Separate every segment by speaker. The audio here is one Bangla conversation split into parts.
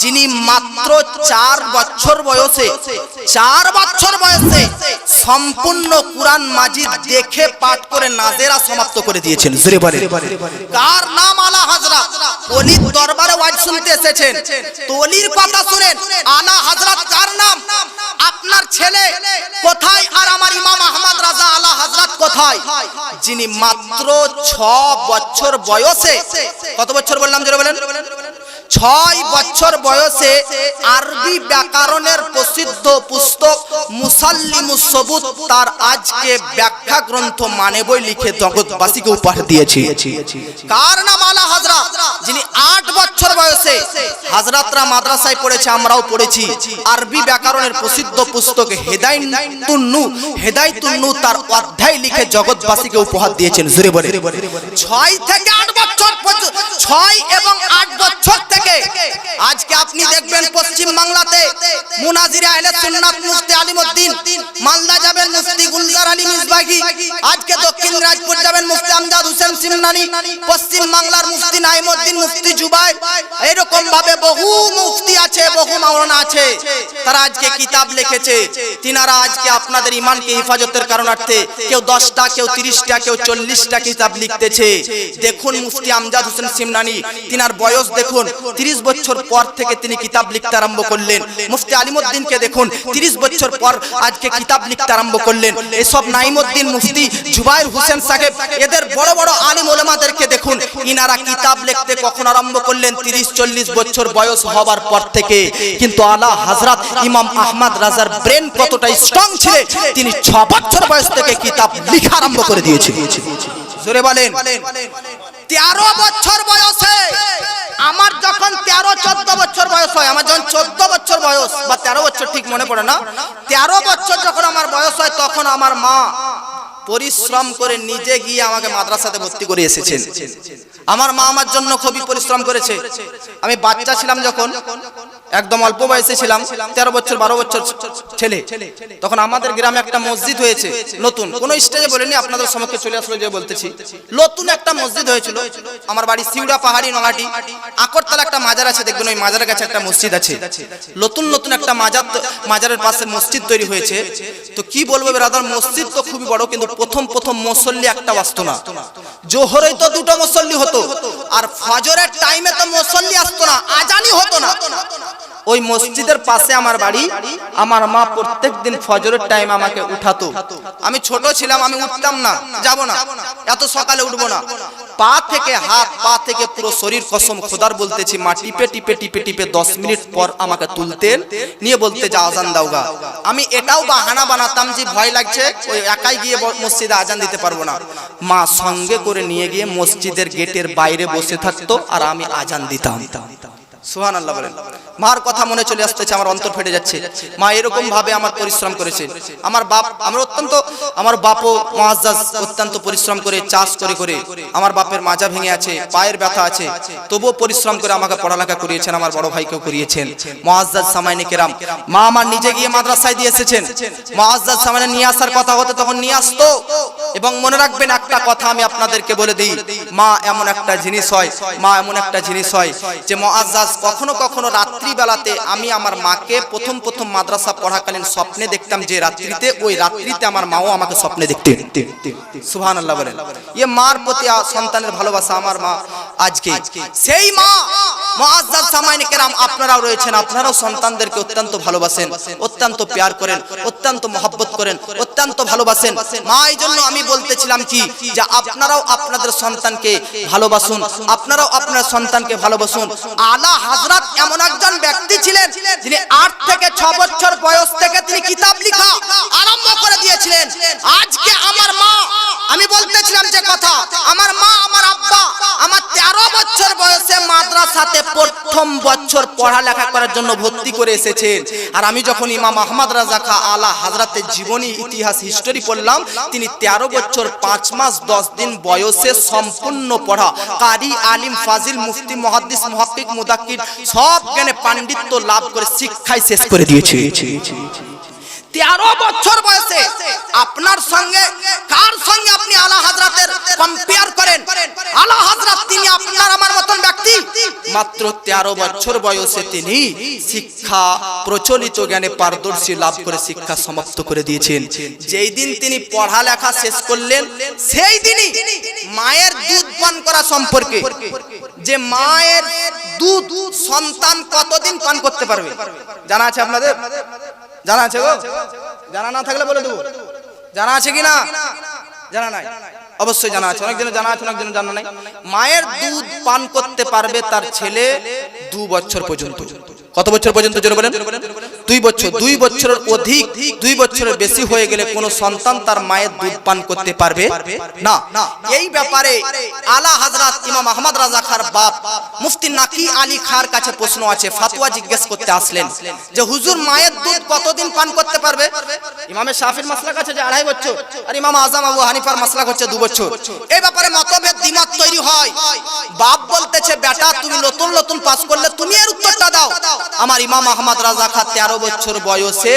Speaker 1: যিনি মাত্র চার বছর বয়সে, চার বছর বয়সে সম্পূর্ণ কুরআন মাজিদ দেখে পাঠ করে নাজেরা সমাপ্ত করে দিয়েছেন। কার নাম আলা হাজরা অলির দরবারে ওয়াজ শুনতে এসেছেন। তলির কথা শুনেন। আলা হাজরাত কার নাম? আপনার ছেলে কোথায়? আর আমার ইমাম আহমদ রাজা আলা হাজরাত কোথায়? যিনি মাত্র ছ বছর বয়সে, কত বছর বললাম? জোরে বলেন। ছয় বছর বয়সে আরবি ব্যাকরণের প্রসিদ্ধ পুস্তক মুসাল্লিমুস সবুত তার আজকে ব্যাখ্যা গ্রন্থ মানে বই লিখে জগৎবাসীকে উপহার দিয়েছে। কার নাম আলা হাজরা যিনি আট বছর বয়সে হাজরাতরা মাদ্রাসায় পড়েছে, আমরাও পড়েছি। আরবি ব্যাকরণের প্রসিদ্ধ পুস্তক হেদায়তুন্নু। হেদায়তুন্নু তার অধ্যায় লিখে জগৎবাসীকে উপহার দিয়েছেন। জুড়ে বলে। ছয় থেকে আট বছর ছয় এবং আট বছর থেকে আজকে আপনি দেখবেন পশ্চিম বাংলাতে এরকম ভাবে বহু মুফতি আছে, বহু মাওলানা আছে, তারা আজকে কিতাব লিখেছে। তিনারা আজকে আপনাদের ইমানকে হেফাজতের কারণার্থে কেউ দশটা, কেউ তিরিশটা, কেউ চল্লিশটা কিতাব লিখতেছে। দেখুন মুফতি আমজাদ হোসেন সিমনানি তিনার বয়স দেখুন, তিরিশ বছর পর থেকে তিনি কিতাব লিখতে আরম্ভ করলেন। মুফতি আলিমুদ্দিনকে দেখুন, তিরিশ বছর পর আজকে কিতাব লিখতে আরম্ভ করলেন। এসব নাইমুদ্দিন মুফতি জুবাইর হোসেন সাহেব, এদের বড় বড় আলিম ওলামাদেরকে দেখুন, ইনারা কিতাব লিখতে কখন আরম্ভ করলেন? তিরিশ, চল্লিশ বছর বয়স হবার পর থেকে। কিন্তু আলা হাজরাত ইমাম আহমদ রাজার ব্রেন কতটা স্ট্রং ছিল, তিনি ছ বছর বয়স থেকে কিতাব লিখা আরম্ভ করে দিয়েছে জোরে বলেন। তেরো বছর বয়সে, আমার যখন তেরো, চোদ্দ বছর বয়স হয়, আমার যখন চোদ্দ বছর বয়স বা তেরো বছর ঠিক মনে পড়ে না, তেরো বছর যখন আমার বয়স হয়, তখন আমার মা পরিশ্রম করে নিজে গিয়ে আমাকে মাদ্রাসাতে ভর্তি করে এসেছেন। আমার মা আমার জন্য খুবই পরিশ্রম করেছে। আমি বাচ্চা ছিলাম যখন একদম অল্প বয়সে ছিলাম, তেরো বছর, বারো বছর ছেলে। তখন আমাদের গ্রামে একটা মসজিদ হয়েছে, নতুন। কোন স্টেজে বলেনি, আপনাদের সমক্ষে চলে আসলো যে বলতেছি। নতুন একটা মসজিদ হয়েছিল, আমার বাড়ি সিউড়া পাহাড়ি নলাটি। আকরতলা একটা মাজার আছে, দেখবেন ওই মাজারের কাছে একটা মসজিদ আছে। নতুন নতুন একটা মাজার মাজারের পাশে মসজিদ তৈরি হয়েছে। তো কি বলব ব্রাদার মসজিদ তো খুবই বড়, কিন্তু প্রথম প্রথম মুসল্লি একটা আসতো না। জোহরে তো দুটো মুসল্লি হতো, আর ফজরের টাইমে তো মুসল্লি আসতো না আজানি হতো না। ওই মসজিদের পাশে আমার বাড়ি, আমার মা প্রত্যেক দিন ফজরের টাইম আমাকে উঠাতো। আমি ছোট ছিলাম, আমি উঠতাম না, যাব না, এত সকালে উঠবো না। পা থেকে হাত, পা থেকে পুরো শরীর কসম খোদার বলতেছি, মা টিপে টিপে টিপে টিপে দশ মিনিট পর আমাকে তুলতেন, নিয়ে বলতে যা আজান দাওগা আমি এটাও বাহানা বানাতাম যে ভয় লাগছে, ওই একাই গিয়ে মসজিদে আজান দিতে পারব না। মা সঙ্গে করে নিয়ে গিয়ে মসজিদের গেটের বাইরে বসে থাকতো আর আমি আজান দিতাম। সুহান আল্লাহ বলেন। মার কথা মনে চলে আসতেছে, আমার অন্তর ফেটে যাচ্ছে। মা এরকম ভাবে আমার পরিশ্রম করেছে। আমার বাপ, আমার অত্যন্ত, আমার বাপও মহাজাজ অত্যন্ত পরিশ্রম করে, চাষ করে করে। আমার বাপের মাজা ভেঙে আছে, পায়ের ব্যথা আছে। তবুও পরিশ্রম করে আমাকে পড়ালেখা করিয়েছেন, আমার বড় ভাইকেও করিয়েছেন। মহাজাজ সামাইনে কেরাম, মা আমার নিজে গিয়ে মাদ্রাসায় দিয়ে এসেছেন। মহাজাজ সামাইনে নিয়ে আসার কথা হতো তখন নিয়ে আসতো। এবং মনে রাখবেন, একটা কথা আমি আপনাদেরকে বলে দিই। মা এমন একটা জিনিস হয়, মা এমন একটা জিনিস হয় যে মহাজাজ কখনো কখনো রাত্রি বেলাতে আমি আমার মাকে প্রথম প্রথম মাদ্রাসা পড়াকালীন স্বপ্নে দেখতাম যে রাত্রিতে, ওই রাত্রিতে আমার মাও আমাকে স্বপ্নে দেখতে। সুহান আল্লাহ বলেন। ইয়ে মার প্রতি সন্তানের ভালোবাসা আমার মা আজকে সেই মা আপনারাও রয়েছেন, আপনারাও সন্তানদেরকে অত্যন্ত ভালোবাসেন। অত্যন্ত প্যার করেন, অত্যন্ত মহব্বত করেন, অত্যন্ত ভালোবাসেন। মা এই জন্য আমি বলতেছিলাম কি, যে আপনারাও আপনাদের সন্তানকে ভালোবাসুন, আপনারাও আপনার সন্তানকে ভালোবাসুন। আলা হাজরাত এমন একজন ব্যক্তি ছিলেন, যিনি আট থেকে ছ বছর বয়স থেকে তিনি কিতাব লেখা আরম্ভ করে দিয়েছিলেন। আজকে আমার মা, আমি বলতেছিলাম যে কথা, আমার মা, আমার আব্বা, আমার তেরো বছর বয়সে মাদ্রাসাতে প্রথম বছর পড়ালেখা করার জন্য ভর্তি করে এসেছেন। আর আমি যখন ইমাম আহমদ রাজা খা আলা হাজরাতের জীবনী ইতিহাস হিস্টোরি পড়লাম। তিনি তেরো বছর পাঁচ মাস দশ দিন বয়সে সম্পূর্ণ পড়া। কারি আলিম ফাজিল মুফতি মহাদ্দিস মহাকিক মুদাক্কির সব জ্ঞানে পাণ্ডিত্য লাভ করে শিক্ষায় শেষ করে দিয়েছে। তেরো বছর বয়সে আপনার সঙ্গে, কার সঙ্গে আপনি আলা হাজরাতের কম্পেয়ার করেন? আলা হাজরাত তিনি আপনার আমার মতন ব্যক্তি? মাত্র তেরো বছর বয়সে তিনি শিক্ষা, প্রচলিত জ্ঞানে পারদর্শী লাভ করে শিক্ষা সমাপ্ত করে দিয়েছেন। যেই দিন তিনি পড়ালেখা শেষ করলেন, সেই দিনই মায়ের দুধ পান করা সম্পর্কে। যে মায়ের দুধ সন্তান কতদিন পান করতে পারবে? জানা আছে আপনাদের? জানা আছে গো? জানা না থাকলে বলে দেবো। জানা আছে কি না জানা নাই। অবশ্যই জানা আছে। অনেকজনের জানা আছে, অনেকজনের জানা নাই। মায়ের দুধ পান করতে পারবে তার ছেলে দু বছর পর্যন্ত। কত বছর পর্যন্ত জোরে বলেন? দুই বছর দুই বছরের অধিক দুই বছরের বেশি হয়ে গেলে কোন সন্তান তার মায়ের দুধ পান করতে পারবে? না। এই ব্যাপারে আলা হাজরাত ইমাম আহমদ রাজা খার বাপ মুফতি নাকি আলী খার কাছে প্রশ্ন আছে ফাতুয়া জিজ্ঞেস করতে আসলেন যে হুজুর মায়ের দুধ কতদিন পান করতে পারবে? ইমামের শাফির মাসলা কাছে যে আড়াই বছর আর ইমাম আজম আবু হানিফার মাসলা হচ্ছে দু বছর। এই ব্যাপারে মতভেদ দ্বিমত তৈরি হয়। বাপ বলতেছে বেটা তুমি নতুন নতুন পাস করলে তুমি এর উত্তরটা দাও। আমার ইমাম আহমদ রাজা খা তেরো বছর বয়সে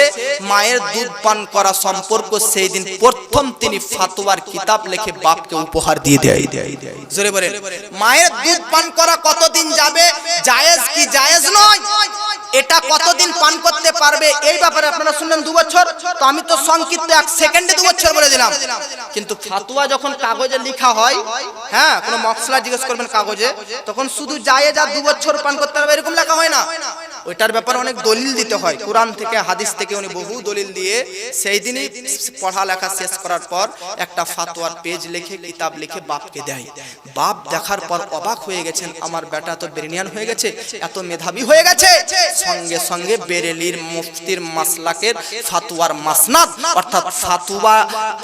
Speaker 1: মায়ের দুধ পান করা সম্পর্ক সেই দিন প্রথম তিনি ফাতোয়ার কিতাব লিখে বাপকে উপহার দিয়ে দেয়। জোরে বলে মায়ের দুধ পান করা কতদিন যাবে? জায়েজ কি জায়েজ নয়? এটা কতদিন পান করতে পারবে? এই ব্যাপারে আপনারা শুনলেন দু বছর। তো আমি তো সংক্ষিপ্ত এক সেকেন্ডে দু বছর বলে দিলাম। কিন্তু ফাতুয়া যখন কাগজে লেখা হয় হ্যাঁ কোনো মশলা জিজ্ঞেস করবেন কাগজে, তখন শুধু যায় যা দু বছর পান করতে পারবে এরকম লেখা হয় না। ওইটার ব্যাপারে অনেক দলিল দিতে হয়। কোরআন থেকে, হাদিস থেকে উনি বহু দলিল দিয়ে সেই দিনই পড়ালেখা শেষ করার পর একটা ফাতোয়ার পেজ লিখে, কিতাব লিখে বাপকে দেয়। বাপ দেখার পর অবাক হয়ে গেছেন, আমার বেটা তো ব্রেনিয়ান হয়ে গেছে, এত মেধাবী হয়ে গেছে। সঙ্গে সঙ্গে বেরেলির মুফতির মাসলাকের ফাতুয়ার মাসনাদ, অর্থাৎ ফাতুয়া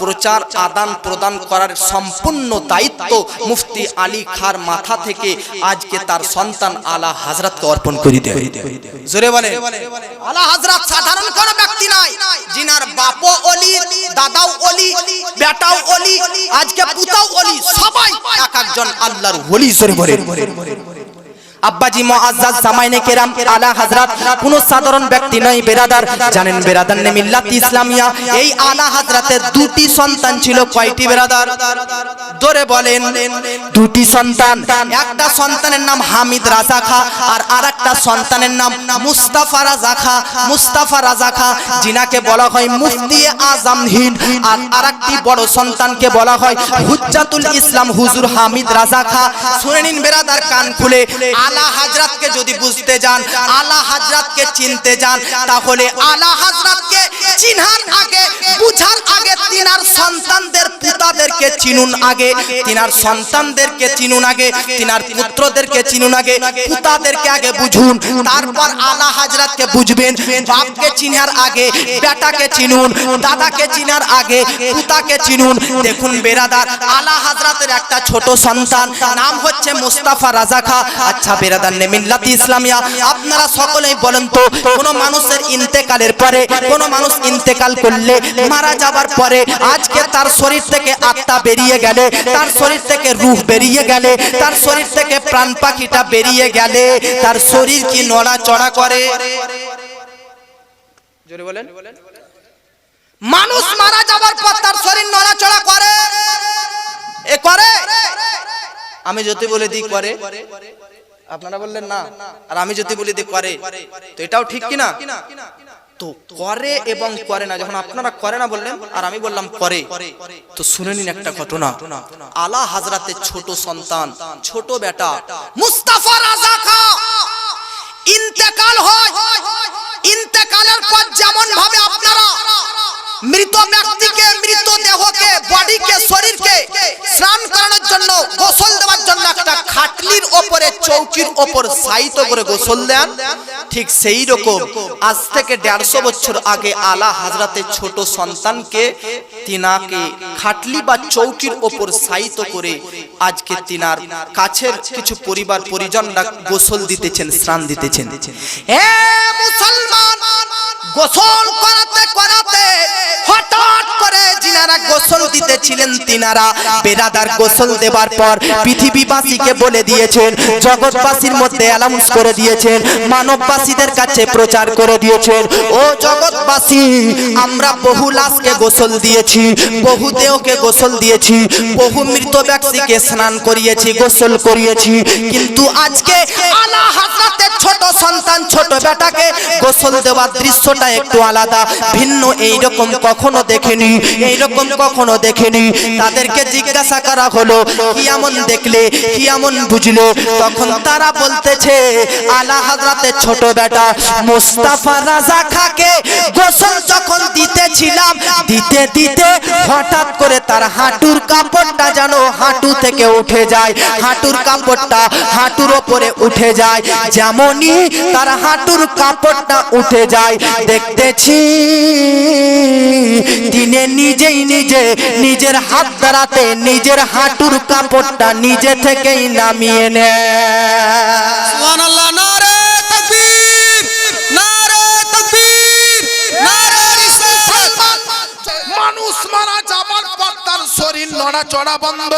Speaker 1: প্রচার আদান প্রদান করার সম্পূর্ণ দায়িত্ব মুফতি আলী খার মাথা থেকে আজকে তার সন্তান আলা হাজরাতকে অর্পণ করে দেয়। জোরে বলে আলা হযরত সাধারণ কোন ব্যক্তি নাই, জিনার বাপও ওলি দাদাও ওলি বেটাও ওলি আজকে পুতাও ওলি সবাই এক একজন আল্লাহর ওলি, জোরে বলে আব্বাজি মুআজ্জাজ জামাইনে কেরাম আলা হযরত কোন সাধারণ ব্যক্তি নয় বেরাদার। জানেন বেরাদার নে মিল্লাত ইসলামিয়া। এই আলা হযরতের দুটি সন্তান ছিল কয়টি বেরাদার? ধরে বলেন, দুটি সন্তান। একটা সন্তানের নাম হামিদ রাজা খা আর আরেকটা সন্তানের নাম মুস্তাফা রাজা খা। মুস্তাফা রাজা খা, জিনাকে বলা হয় মুফতি আজম হিন্দ আর আরেকটি বড় সন্তানকে বলা হয় হুজ্জাতুল ইসলাম হুজুর হামিদ রাজা খা। শুনে নিন বেরাদার কান খুলে। আলা হাজরাতকে যদি বুঝতে যান, আলা হাজরাতকে চিনতে যান, তাহলে আলা হাজরাতকে চিনহার আগে, বুঝার আগে তিনার সন্তানদের পিতাদেরকে চিনুন আগে, তিনার সন্তানদেরকে চিনুন আগে, তিনার পুত্রদেরকে চিনুন আগে, পিতাদেরকে আগে বুঝুন, তারপর আলা হাজরাতকে বুঝবেন, বাপকে চিনার আগে, বেটাকে চিনুন, দাদাকে চিনার আগে, পিতাকে চিনুন। দেখুন বেরাদার, আলা হাজরাতের একটা ছোট সন্তান, নাম হচ্ছে মুস্তাফা রাজা খা আচ্ছা ইসলামিয়া, আপনারা সকলেই বলেন তো, কোন মানুষের ইন্তেকালের পরে, কোন মানুষ ইন্তেকাল করলে মারা যাবার পরে আজকে তার শরীর থেকে আত্মা বেরিয়ে গেলে, তার শরীর থেকে রূহ বেরিয়ে গেলে, তার শরীর থেকে প্রাণ পাখিটা বেরিয়ে গেলে, তার শরীর কি নড়াচড়া করে? মানুষ মারা যাবার পর তার শরীর নড়াচড়া করে। করে? আমি যদি বলে দিই, করে। আপনারা বললেন না, আর আমি যদি বলি যে করে, তো এটাও ঠিক কিনা? তো করে এবং করে না, যখন আপনারা করে না বললেন, আর আমি বললাম করে, তো শুনে নিন একটা ঘটনা। আলা হাজরাতের ছোট সন্তান, ছোট বেটা, মুস্তাফা রাজা খা, ইন্তেকাল হয়। ইন্তেকালের পর যেমন ভাবে আপনারা মৃত ব্যক্তিকে, মৃত দেহকে, বডিকে, শরীরকে স্নান করানোর জন্য, গোসল দেওয়ার জন্য একটা খাটলির ওপরে, চৌকির ওপর সাইত করে গোসল দেন। ঠিক সেই রকম আজ থেকে দেড়শো বছর আগে আলা হাজরাতের ছোট সন্তানকে তিনাকে খাটলি বা চৌকির ওপর সাইত করে আজকে তিনার কাছের কিছু পরিবার পরিজনরা গোসল দিতেছেন, স্নান দিতেছেন। এ মুসলমান, গোসল করাতে করাতে গোসল বহু দিয়েছি, বহু দেহকে গোসল দিয়েছি, বহু মৃত ব্যক্তিকে স্নান করিয়েছি, গোসল করিয়েছি। কিন্তু আজকে ছোট সন্তান, ছোট বেটাকে গোসল দেওয়ার দৃশ্যটা একটু আলাদা, ভিন্ন এই রকম কখনো দেখেনি এই রকম কখনো দেখেনি। তাদেরকে জিজ্ঞাসা করা হলো, কি এমন দেখলে, কি এমন বুঝলে? তখন তারা বলতেছে, আলা হাজরাতের ছোট বেটা মুস্তাফা রাজা খাকে গোসল যখন দিতেছিলাম, দিতে দিতে হঠাৎ করে তার হাঁটুর কাপড়টা যেন হাঁটু থেকে উঠে যায়, হাঁটুর কাপড়টা হাঁটুর ওপরে উঠে যায়, যেমনই তার হাঁটুর কাপড়টা উঠে যায়। দেখতেছি দিনে নিজেই নিজে নিজের হাত দাঁড়াতে নিজের হাঁটুর কাপড়টা নিজে থেকেই নামিয়ে নেয়
Speaker 2: নড়াচড়া বন্ধ,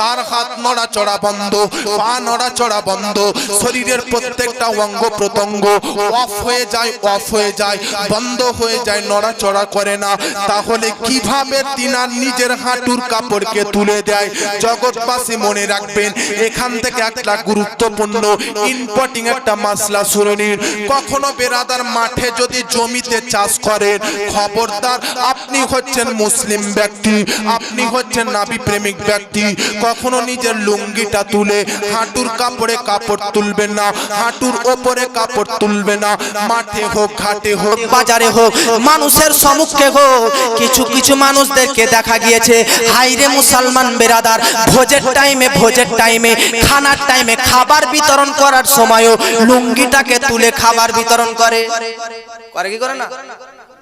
Speaker 2: তার হাত নড়াচড়া বন্ধ, পা নড়াচড়া বন্ধ, শরীরের প্রত্যেকটা অঙ্গ প্রত্যঙ্গ অফ হয়ে যায় অফ হয়ে যায়, বন্ধ হয়ে যায় নড়াচড়া করে না। তাহলে কীভাবে তিনার নিজের হাঁটুর কাপড়কে তুলে দেয়? জগৎবাসী মনে রাখবেন, এখান থেকে একটা গুরুত্বপূর্ণ ইম্পর্টিং একটা মাসলা শুরুনির কখনো বেরাদার মাঠে যদি জমিতে চাষ করেন, খবরদার, আপনি হচ্ছেন মুসলিম ব্যক্তি, আপনি হচ্ছেন নাবি প্রেমিক ব্যক্তি। কখনো নিজের লুঙ্গিটা তুলে হাঁটুর কাপড়ে কাপড় তুলবেন না। হাঁটুর ওপরে কাপড় তুলবে না। মাঠে হোক, ঘাটে হোক,
Speaker 1: বাজারে হোক, মানুষের সম্মুখে হোক, কিছু কিছু মানুষদেরকে দেখা গিয়েছে। হাইরে মুসলমান বেরাদার, ভোজের টাইমে ভোজের টাইমে, খানার টাইমে খাবার বিতরণ করার সময়ও লুঙ্গিটাকে তুলে খাবার বিতরণ করে। করে কি করে না?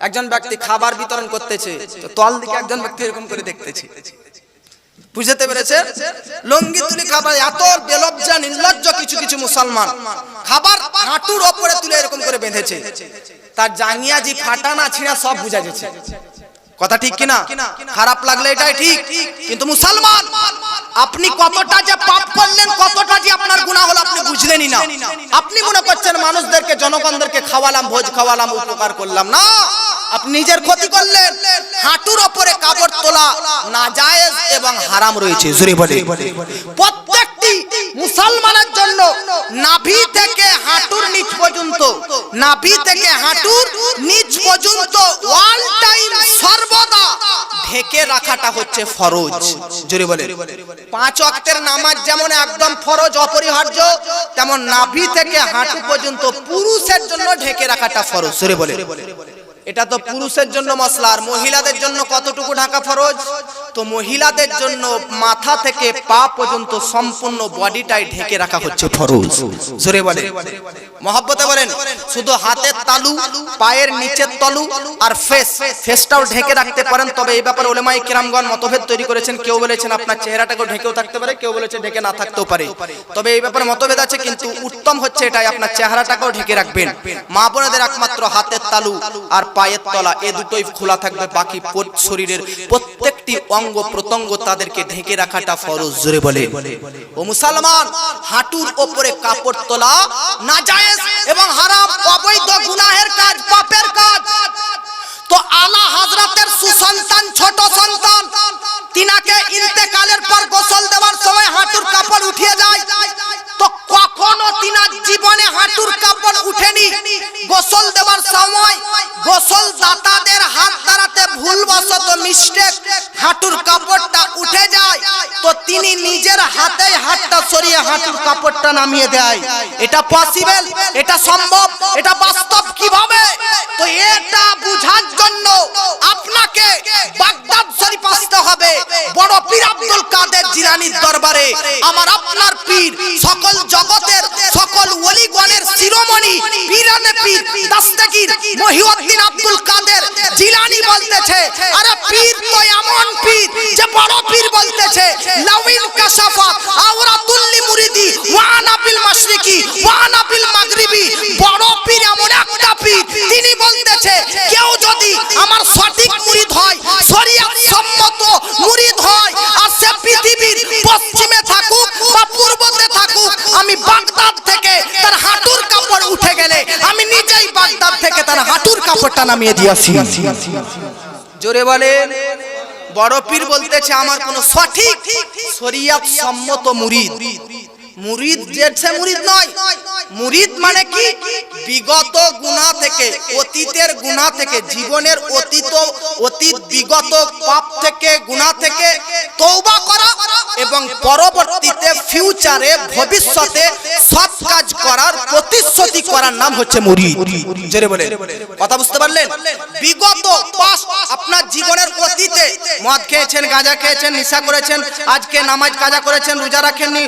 Speaker 1: একজন ব্যক্তি খাবার বিতরণ করতেছে, তো তল দিকে একজন ব্যক্তি এরকম করে দেখতেছে। বুঝতে পেরেছে লঙ্গি তুলি খাবার এত বেলজ্জা, নির্লজ্জ কিছু কিছু মুসলমান। খাবার হাঁটুর ওপরে তুলে এরকম করে বেঁধেছে। তার জাঙ্গিয়া জি ফাটা না ছিঁড়া সব বুঝা যাচ্ছে কথা ঠিক কিনা? খারাপ লাগলে এটাই ঠিক। কিন্তু মুসলমান, আপনি কতটা যে পাপ করলেন, কতটা যে আপনার গুনাহ হলো আপনি বুঝলেনই না। আপনি মনে করছেন মানুষদেরকে, জনগণদেরকে খাওয়ালাম, ভোজ খাওয়ালাম, উপকার করলাম। না! নিজের ক্ষতি করলেন। হাঁটুর ওপরে কাপড় তোলা না নাজায়েজ এবং হারাম রয়েছে। বলে প্রত্যেকটি মুসলমানের জন্য নাভি থেকে হাঁটুর নিচ পর্যন্ত, নাভি থেকে হাঁটুর নিচ পর্যন্ত ওয়াল টাইম সর্বদা ঢেকে রাখাটা হচ্ছে ফরজ। জোরে বলে পাঁচ ওয়াক্তের নামাজ যেমন একদম ফরজ, অপরিহার্য, তেমন নাভি থেকে হাঁটু পর্যন্ত পুরুষের জন্য ঢেকে রাখাটা ফরজ। জোরে বলে এটা তো পুরুষের জন্য মশলা আর মহিলাদের জন্য কতটুকু ঢাকা ফরজ? তো মহিলাদের জন্য মাথা থেকে পা পর্যন্ত সম্পূর্ণ বডিটাই ঢেকে রাখা হচ্ছে ফরজ। জোরে বলে মহব্বতে বলেন শুধু হাতের তালু পায়ের নিচের তলু আর ফেস ফেসটাও ঢেকে রাখতে পারেন তবে এই ব্যাপারে ওলেমাই কিরামগণ মতভেদ তৈরি করেছেন কেউ বলেছেন আপনার চেহারাটাকেও ঢেকেও থাকতে পারে কেউ বলেছে ঢেকে না থাকতেও পারে। তবে এই ব্যাপারে মতভেদ আছে কিন্তু উত্তম হচ্ছে এটাই আপনার চেহারাটাকেও ঢেকে রাখবেন। মা বোনেদের একমাত্র হাতের তালু আর পায়ের তলা, এ দুটোই খোলা থাকবে, বাকি শরীরের প্রত্যেকটি অঙ্গ প্রত্যঙ্গ তাদেরকে ঢেকে রাখাটা ফরজ, জোরে বলে। ও মুসলমান, হাঁটুর ওপরে কাপড় তোলা না এবং হারাম, অবৈধ গুনাহের কাজ, পাপের কাজ। তো আলা হাজরাতের সুসন্তান, ছোট সন্তান, তিনাকে ইন্তেকালের পর গোসল দেওয়ার সময় হাঁটুর কাপড় উঠিয়ে যায়। তো কখনো তিনার জীবনে হাঁটুর কাপড় উঠেনি। গোসল দেওয়ার সময় গোসল দাতাদের হাত দ্বারাতে ভুলবশত মিস্টেক হাঁটুর কাপড়টা উঠে যায়। তো তিনি নিজের হাতে হাতটা সরিয়ে হাঁটুর কাপড়টা নামিয়ে দেয়। এটা পসিবল এটা সম্ভব? এটা বাস্তব কীভাবে? তো এটা বুঝার জন্য আপনাকে বাগদাদ শরীফ আসতে হবে। বড় পীর আব্দুল কাদের জিলানির দরবারে। আমার আপনার পীর, সকল জগতের সকল ওলিগণের শিরোমণি পীরানে পীর দাস্তাগীর মহিউদ্দিন আব্দুল কাদের জিলানি বলতেছে, আরে পীর তো এমন পীর যে বড় পীর বলতেছে। লাউইন কাশাফাত আওরাতুল্লি মুরিদি, ওয়ানা বিল মাশরিকি মাগরিবি। বড় পীর এমন একটা পীর, তিনি বলতেছে আমার সঠিক মুরিদ হয় শরীয়ত সম্মত মুরিদ হয় আর সে পৃথিবীর পশ্চিমে থাকুক বা পূর্বতে থাকুক, আমি বাগদাদ থেকে তার হাঁটুর কাপড় উঠে গেলে, আমি নিজেই বাগদাদ থেকে তার হাঁটুর কাপড়টা নামিয়ে দিয়েছি জোরে বলেন, বড় পীর বলতেছে, আমার কোন সঠিক শরিয়াত সম্মত মুরিদ। মুরিদ সে মুরিদ নয়। মুরিদ মানে কি? বিগত গুনাহ থেকে, অতীতের গুনাহ থেকে, জীবনের অতীত অতীত বিগত পাপ থেকে গুনাহ থেকে তওবা করা এবং পরবর্তীতে ফিউচারে ভবিষ্যতে সৎ কাজ করার প্রতিশ্রুতি করার নাম হচ্ছে মুরিদ। জোরে বলে কথা বুঝতে পারলেন? বিগত পাস আপনার জীবনের অতীতে, মদ খেয়েছেন, গাঁজা খেয়েছেন, নেশা করেছেন, আজকে নামাজ কাজা করেছেন, রোজা রাখেননি,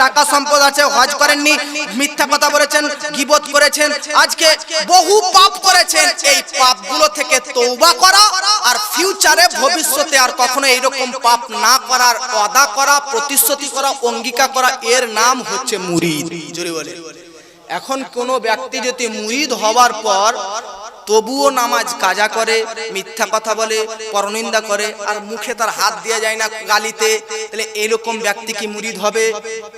Speaker 1: টাকা সম্পদ আছে, হজ করেননি, মিথ্যা কথা বলেছেন, গিবত করেছেন। আজকে বহু পাপ করেছেন, এই পাপগুলো থেকে তৌবা করা আর ফিউচারে ভবিষ্যতে আর কখনো এইরকম পাপ না করার ওয়াদা করা, প্রতিশ্রুতি করা, অঙ্গীকার করা, এর নাম হচ্ছে মুরিদ। জোরে বলে। এখন কোনো ব্যক্তি যদি মুরিদ হওয়ার পর তবুও নামাজ কাজা করে মিথ্যা কথা বলে পরনিন্দা করে আর মুখে তার হাত দেওয়া যায় না গালিতে তাহলে এরকম ব্যক্তি কি মুরিদ হবে?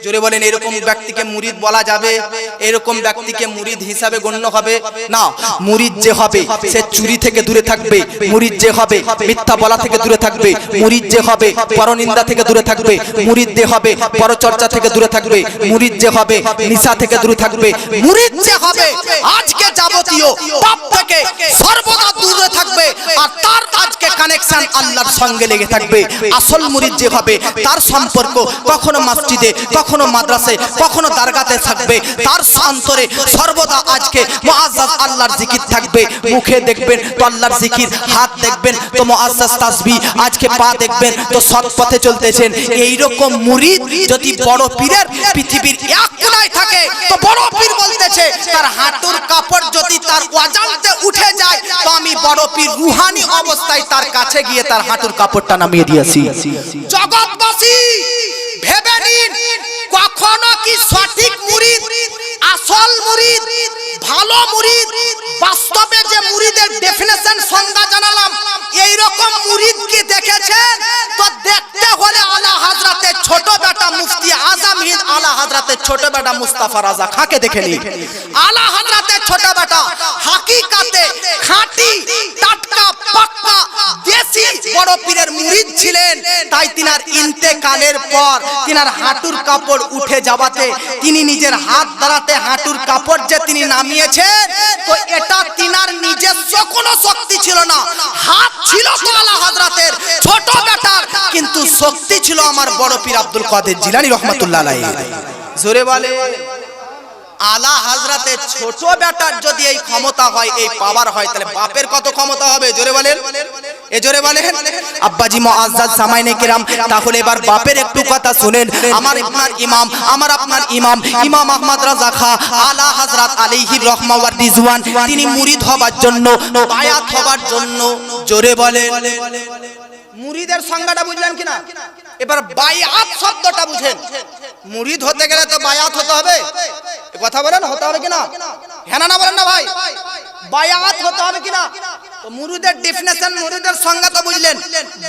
Speaker 1: জোরে বলেন এরকম ব্যক্তিকে মুরিদ বলা যাবে? এরকম ব্যক্তিকে মুরিদ হিসাবে গণ্য হবে? না মুরিদ যে হবে সে চুরি থেকে দূরে থাকবে মুরিদ যে হবে মিথ্যা বলা থেকে দূরে থাকবে মুরিদ যে হবে পরনিন্দা থেকে দূরে থাকবে মুরিদ যে হবে পরচর্চা থেকে দূরে থাকবে মুরিদ যে হবে নিশা থেকে দূরে থাকবে মুরিদ যে হবে আজকে যাবতীয় পাপ থেকে সর্বদা দূরে থাকবে আর তার আজকে কানেকশন আল্লাহর সঙ্গে লেগে থাকবে। আসল মুরিদ যে হবে, তার সম্পর্ক কখনো মসজিদে, কখনো মাদ্রাসে কখনো দারগাতে থাকবে। তার অন্তরে সর্বদা আজকে মুআজ্জাজ আল্লাহর জিকির থাকবে। মুখে দেখবেন তো আল্লাহর জিকির, হাত দেখবেন তো মুআজ্জাজ তাসবিহ আজকে পা দেখবেন তো সৎ পথে চলতেছেন। এই রকম মুরিদ যদি বড় পীরের পৃথিবীর এক কোনায় থাকে, তো বড় পীর বলতেছে, তার হাঁটুর কাপড় যদি তার অজান্তে উঠে যায়, তো আমি বড় পীর, রুহানি অবস্থায় তার কাছে গিয়ে তার হাঁটুর কাপড়টা নামিয়ে দিয়েছি। জগৎবাসী, ভেবে নিন, কখনো কি সঠিক মুরিদ, আসল মুরিদ, ভালো মুরিদ? বাস্তবে যে মুরিদের ডেফিনেশন সংজ্ঞা জানালাম এই রকম মুরিদ কি দেখেছেন? তো দেখতে হলে আলা হাজরাতের ছোট বেটা মুফতি আজম হিন্দ আলা হাজরাতের ছোট বেটা মুস্তাফা রাজা খাকে দেখে নি আলা হাজরাতের ছোট বেটা হাকিকাতে খাঁটি বড় পীরের মুরিদ ছিলেন, তাই তিনার ইন্তেকালের পর তিনার হাঁটুর কাপড় উঠে যাওয়াতে তিনি নিজের হাত দ্বারাতে হাঁটুর কাপড় যে তিনি নামিয়েছেন, তো এটা তিনার নিজস্ব কোনো শক্তি ছিল না। হাত ছিল তো আলা হাজরাতের, ছোট বেটার কিন্তু শক্তি ছিল আমার বড় পীর আব্দুল কাদের জিলানী রহমাতুল্লাহ জোরে বলে আলা হাজরাতে ছোট বেটার যদি এই ক্ষমতা হয়, এই পাওয়ার হয়, তাহলে বাপের কত ক্ষমতা হবে? জোরে বলেন। একটু কথা শুনেন। আমার আপনার ইমাম, আমার আপনার ইমাম ইমাম খা, আলা তিনি জন্য জন্য। জোরে বলেন। মুরিদের সংজ্ঞাটা বুঝলেন কিনা? এবার বায়াত শব্দটা বুঝেন। মুরিদ হতে গেলে তো বায়াত হতে হবে। কথা বলেন, হতে হবে কিনা? হ্যাঁ না বলেন না ভাই। বায়াত হতে হবে কিনা? তো মুরিদের ডেফিনেশন মুরিদের সংজ্ঞা তো বুঝলেন।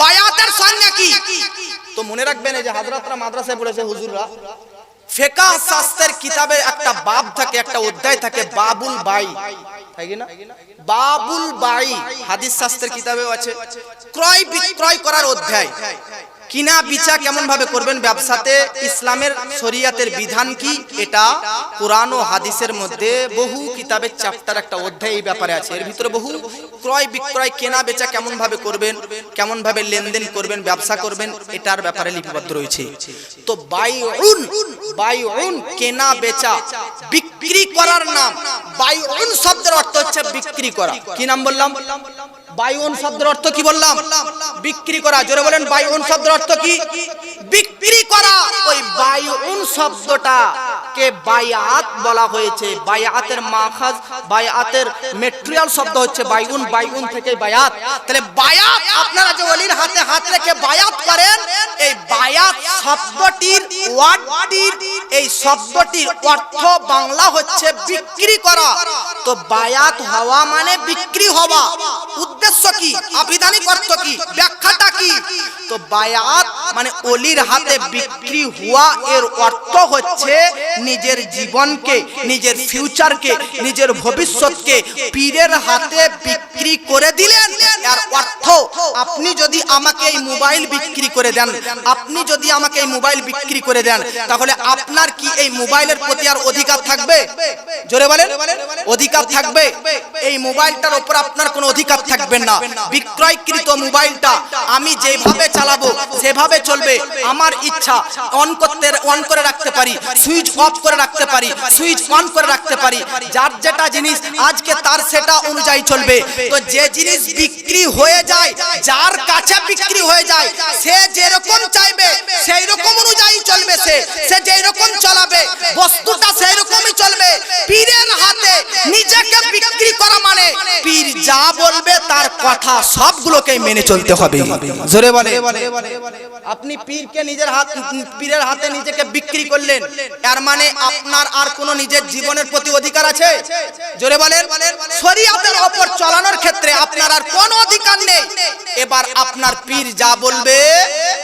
Speaker 1: বায়াতের সংজ্ঞা কি? তো মনে রাখবেন এই যে হাজরাতরা মাদ্রাসায় পড়েছে হুজুররা ফেকা শাস্ত্রের কিতাবে একটা বাব থাকে, একটা অধ্যায় থাকে, বাবুল বাই। তাই কি না? বাবুল বাই, হাদিস শাস্ত্রের কিতাবেও আছে। ক্রয় বিক্রয় করার অধ্যায়। কিনা বিচা কেমন ভাবে করবেন ব্যবসাতে? ইসলামের শরিয়াতের বিধান কি? এটা কোরআন ও হাদিসের মধ্যে বহু কিতাবের চ্যাপ্টার একটা অধ্যায় এই ব্যাপারে আছে। এর ভিতরে বহু ক্রয় বিক্রয়, কেনা বেচা কেমন ভাবে করবেন, কেমন ভাবে লেনদেন করবেন, ব্যবসা করবেন, এটার ব্যাপারে লিপিবদ্ধ রয়েছে। তো বাইউন বাইউন কেনা বেচা, বিক্রি করার নাম। বাইউন শব্দের অর্থ হচ্ছে বিক্রি করা। কি নাম বললাম? বায়ুন শব্দের অর্থ কি বললাম? বিক্রি করা। জোরে বলেন বায়ুন শব্দের অর্থ কি? বিক্রি করা। ওই বায়ুন শব্দটা কে বায়াত বলা হয়েছে। বায়াতের মাখাজ বায়াতের মেটেরিয়াল শব্দ হচ্ছে বাইগুন বাইগুন থেকে বায়াত তাহলে বায়াত আপনারা যে অলির হাতে হাত রেখে বায়াত করেন, এই বায়াত শব্দটির ওয়ার্ডটির, এই শব্দটির অর্থ বাংলা হচ্ছে বিক্রি করা। তো বায়াত হওয়া মানে বিক্রি হওয়া। উদ্দেশ্য কি? আবিধানিক অর্থ কি? ব্যাখ্যাটা কি? তো বায়াত মানে অলির হাতে বিক্রি হওয়া এর অর্থ হচ্ছে নিজের জীবনকে, নিজের ফিউচারকে নিজের ভবিষ্যৎকে পীরের হাতে বিক্রি করে দিলেন। এর অর্থ, আপনি যদি আমাকে এই মোবাইল বিক্রি করে দেন, আপনি যদি আমাকে এই মোবাইল বিক্রি করে দেন, তাহলে আপনার কি এই মোবাইলের প্রতি আর অধিকার থাকবে? জোরে বলেন, অধিকার থাকবে? এই মোবাইলটার উপর আপনার কোনো অধিকার থাকবে? না। বিক্রয়কৃত মোবাইলটা আমি যেভাবে চালাবো সেভাবে চলবে, আমার ইচ্ছা অন করতে অন করে রাখতে পারি সুইচ অফ করে রাখতে পারি সুইচ অন করে রাখতে পারি। যার যেটা জিনিস আজকে তার সেটা অনুযায়ী চলবে। তো যে জিনিস বিক্রি হয়ে যায়, যার কাছে বিক্রি হয়ে যায়, সে যেরকম চাইবে সেই রকম অনুযায়ী চলবে সে। সে যেই রকম চালাবে, বস্তুটা সেই রকমই চলবে। পীরের হাতে নিজেকে বিক্রি করা মানে পীর যা বলবে তার কথা সবগুলোকে মেনে চলতে হবে। জোরে বলে। আপনি পীরকে নিজের হাত, পীরের হাতে নিজেকে বিক্রি করলেন। এর মানে আপনার আর কোনো নিজের জীবনের প্রতি অধিকার আছে? জোরে বলেন। শরীয়তের ওপর চালানোর ক্ষেত্রে আপনার আর কোনো অধিকার নেই। এবার আপনার পীর যা বলবে,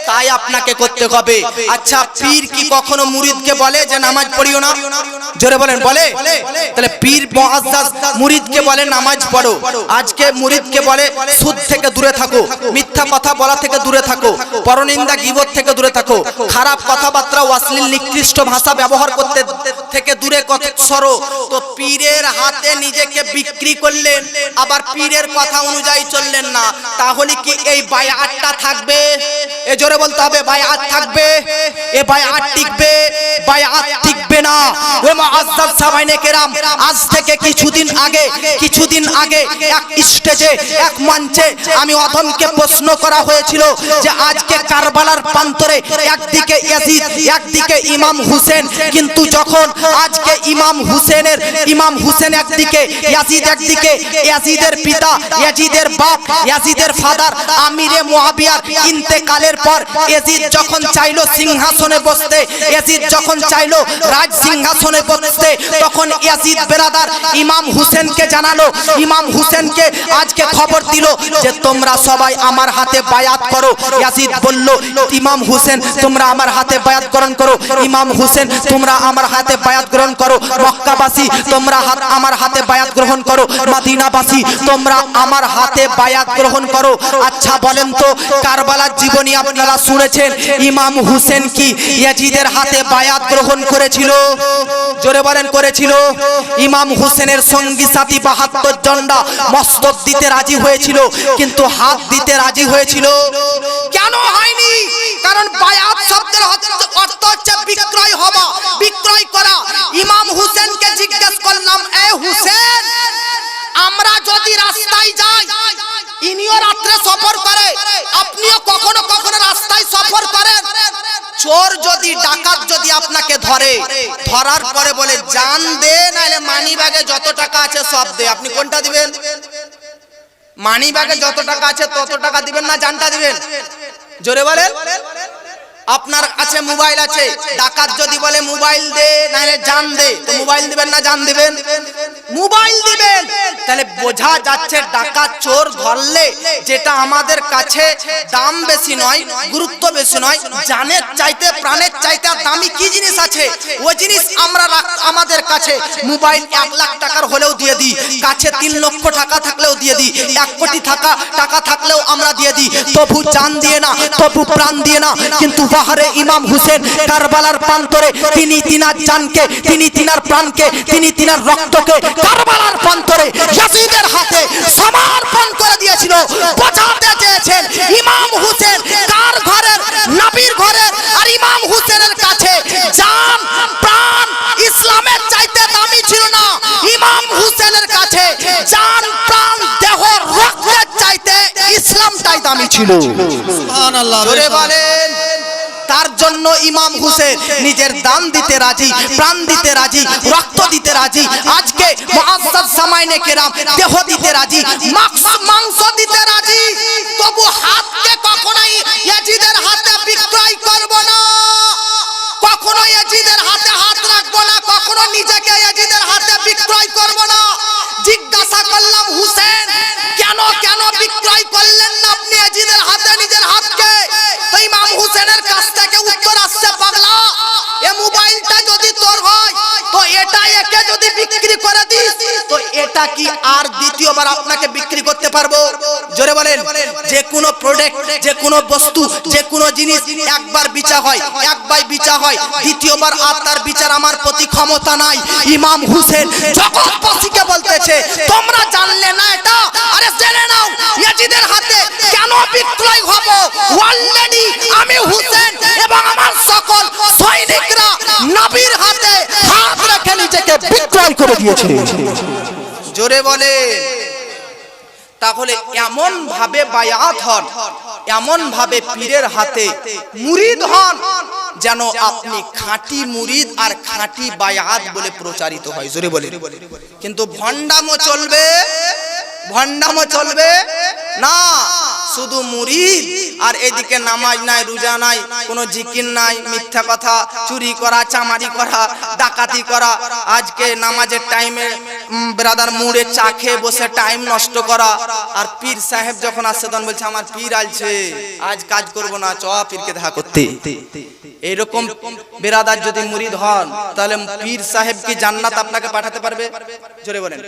Speaker 1: তাই আপনাকে করতে হবে। আচ্ছা পীর কি কখনো মুরিদকে বলে যে নামাজ পড়িও না? জোরে বলেন, বলে। তাহলে পীর মুরিদকে বলে, নামাজ পড়ো। আজকে মুরিদকে বলে, সুদ থেকে দূরে থাকো, মিথ্যা কথা বলা থেকে দূরে থাকো, পরনিন্দা গীবত থেকে দূরে থাকো, খারাপ কথাবার্তা অশ্লীল নিকৃষ্ট ভাষা ব্যবহার করতে থেকে দূরে সরো। তো পীরের হাতে নিজেকে বিক্রি করলেন, আবার পীরের কথা অনুযায়ী চললেন না। তাহলে কি এই বায়াতটা থাকবে? এ জোরে বলতে হবে, বায়াত থাকবে। এ বায়াত টিকবে বায়াত টিকবে না। ও মুআজ্জাজ সাহাবায়ে কেরাম, আজ থেকে কিছুদিন আগে কিছুদিন আগে এক স্টেজে এক মঞ্চে আমি অধমকে প্রশ্ন করা হয়েছিল যে আজকে কারবালার প্রান্তরে একদিকে ইয়াজিদ, একদিকে ইমাম হুসেন। কিন্তু যখন আজকে ইমাম হুসেনের, ইমাম হুসেন একদিকে, ইয়াজিদ একদিকে, ইয়াজিদের পিতা, ইয়াজিদের বাপ, ইয়াজিদের ফাদার, আমিরে মুআবিয়ার ইন্তেকালের পর ইয়াজিদ যখন চাইলো সিংহাসনে বসতে, ইয়াজিদ যখন চাইলো রাজ সিংহাসনে বসতে, তখন ইয়াজিদ বেরাদার ইমাম হুসেনকে জানালো, ইমাম হুসেনকে আজকে খবর দিল যে তোমরা সবাই আমার হাতে বায়াত করো। ইয়াজিদ বলল, ইমাম হুসেন, তোমরা আমার হাতে বায়াত গ্রহণ করো। ইমাম হুসেন, তোমরা আমার হাতে বায়াত গ্রহণ করো। মক্কাবাসী, তোমরা আমার হাতে বায়াত গ্রহণ করো। মদিনাবাসী, তোমরা আমার হাতে বায়াত গ্রহণ করো। আচ্ছা বলেন তো, কারবালার জীবনী আপনারা শুনেছেন? ইমাম হুসেন কি ইয়াজিদের হাতে বায়াত গ্রহণ করেছিল? জোরে বলেন, করেছিল। ইমাম হুসেনের সঙ্গী সাথী বাহাত্তর জন্ডা মস্তক দিতে রাজি হয়েছিল কিন্তু হাত দিতে রাজি হয়েছিল। কেন হয়নি? কারণ বায়াত শব্দের অর্থ হচ্ছে বিক্রয় হওয়া বিক্রয় করা। ইমাম হুসেনকে জিজ্ঞেস করলাম এ হুসেন আমরা যদি রাস্তায় যাই ইনিও রাত্রে সফর করে আপনিও কখনো কখনো রাস্তায় সফর করেন? চোর যদি ডাকাত যদি আপনাকে ধরে ধরার পরে বলে জান দে নাহলে মানি ব্যাগে যত টাকা আছে সব দে। আপনি কোনটা দিবেন? মানি ব্যাগে যত টাকা আছে তত টাকা দিবেন না জানটা দিবেন। জোরে বলেন। আপনার কাছে মোবাইল আছে, ডাকাত যদি বলে মোবাইল দে, নাহলে জান দে। তো মোবাইল দিবেন না, জান দিবেন? মোবাইল দিবেন। তাহলে বোঝা যাচ্ছে ডাকাত চোর ধরলে যেটা আমাদের কাছে দাম বেশি নয়, গুরুত্ব বেশি নয়, জানের চাইতে, প্রাণের চাইতে দামি কি জিনিস আছে? ওই জিনিস আমরা আমাদের কাছে। মোবাইল এক লাখ টাকার হলেও দিয়ে দিই, কাছে তিন লক্ষ টাকা থাকলেও দিয়ে দিই, এক কোটি টাকা টাকা থাকলেও আমরা দিয়ে দিই। তবু জান দিয়ে না, তবু প্রাণ দিয়ে না, কিন্তু বাহারে ইমাম হুসেন কারবালার প্রান্তরে তিনি তিনার জানকে তিনি তিনার প্রাণকে তিনি তিনার রক্তকে কারবালার প্রান্তরে ইয়াজিদের হাতে সমর্পণ করে দিয়েছিল বোঝাতে চেয়েছেন ইমাম হুসেন কার ঘরের নবীর ঘরের আর ইমাম হুসেনের কাছে। জান প্রাণ ইসলামের চাইতে দামি ছিল না ইমাম হুসেনের কাছে। জান প্রাণ দেহ রক্তের চাইতে ইসলাম ইসলামটাই দামি ছিল।
Speaker 3: সুবহানাল্লাহ
Speaker 1: জোরে বলেন। তার জন্য ইমাম হুসেন নিজের দান দিতে রাজি প্রাণ দিতে রাজি রক্ত দিতে রাজি আজকে জামাইনে কেরাম দেহ দিতে রাজি মাংস মাংস দিতে রাজি তবু হাতকে কখনোই ইয়াজিদের হাতে বিক্রয় করব না। কখনো ইয়াজিদের হাতে হাত রাখব না কখনো নিজেকে এটা কি আর দ্বিতীয়বার আপনাকে বিক্রি করতে পারব? জোরে বলেন, যে কোনো প্রোডাক্ট যে কোনো বস্তু, যে কোনো জিনিস একবার বিচার হয়, একবার বিচার হয়, দ্বিতীয়বার আর তার বিচার আমার প্রতি ক্ষমতা নাই। ইমাম হুসেন জগৎবাসীকে বলতেছে, তোমরা জানলে না এটা? আরে জেনে নাও, ইয়াজিদের হাতে কেন বিক্রয় হব? অলরেডি আমি হুসেন এবং আমার সকল সৈনিকরা নবীর হাতে হাত রেখে নিজেকে বিক্রয় করে দিয়েছে। জোরে বলে। তাহলে এমন ভাবে বায়াত হন, এমন ভাবে পীরের হাতে মুরিদ হন, যেন আপনি খাঁটি মুরিদ আর খাঁটি বায়াত বলে প্রচারিত হয়। জোরে বলে। কিন্তু ভণ্ডামো চলবে? ভণ্ডামো চলবে? না। শুধু মুরিদ আর এদিকে নামাজ নাই রোজা নাই কোনো জিকির নাই মিথ্যা কথা চুরি করা চামারি করা ডাকাতি করা আজকে নামাজের টাইমে ব্রাদার মুড়ে চা খেয়ে বসে টাইম নষ্ট করা আর পীর সাহেব যখন আসছে তখন বলছে আমার পীর আলছে আজ কাজ করব না চ পীরকে দেখা করতে। এইরকম বেরাদার যদি মুরিদ হন তাহলে পীর সাহেব কি জান্নাত আপনাকে পাঠাতে পারবে? জোরে বলেন।